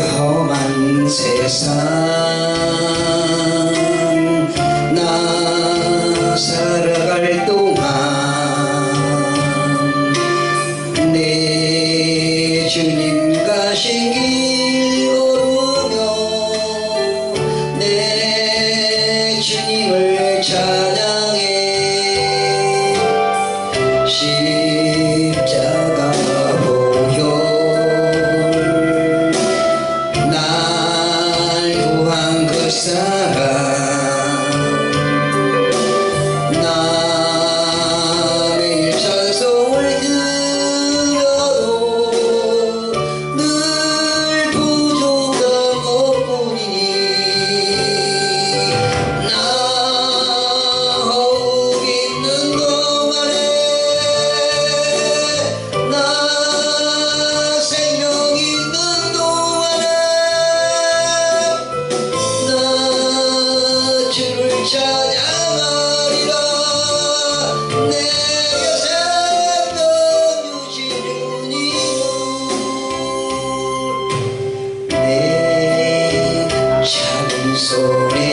可问邪神。Isa sobre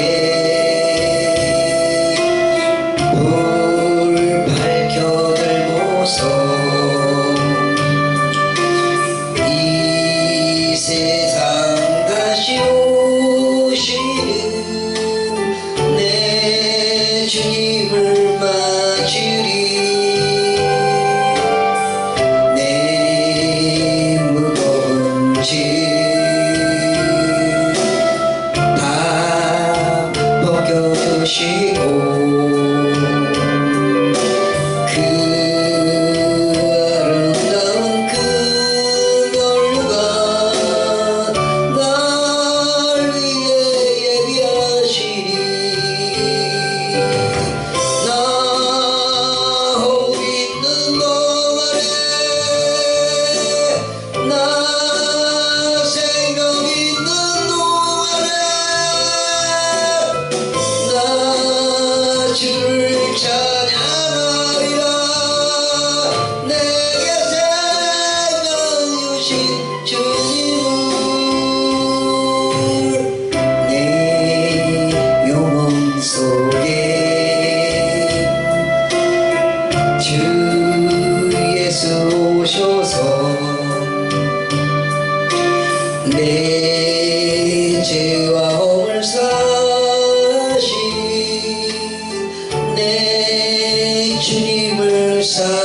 주 예수 오셔서 내 죄와 허물 사신 내 주님을 사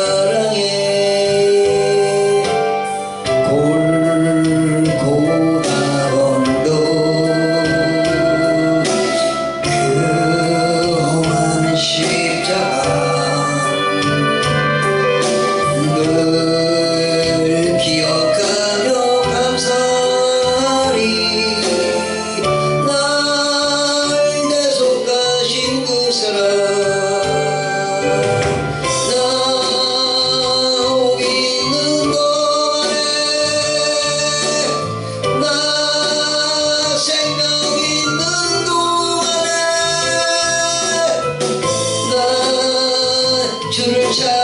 to return.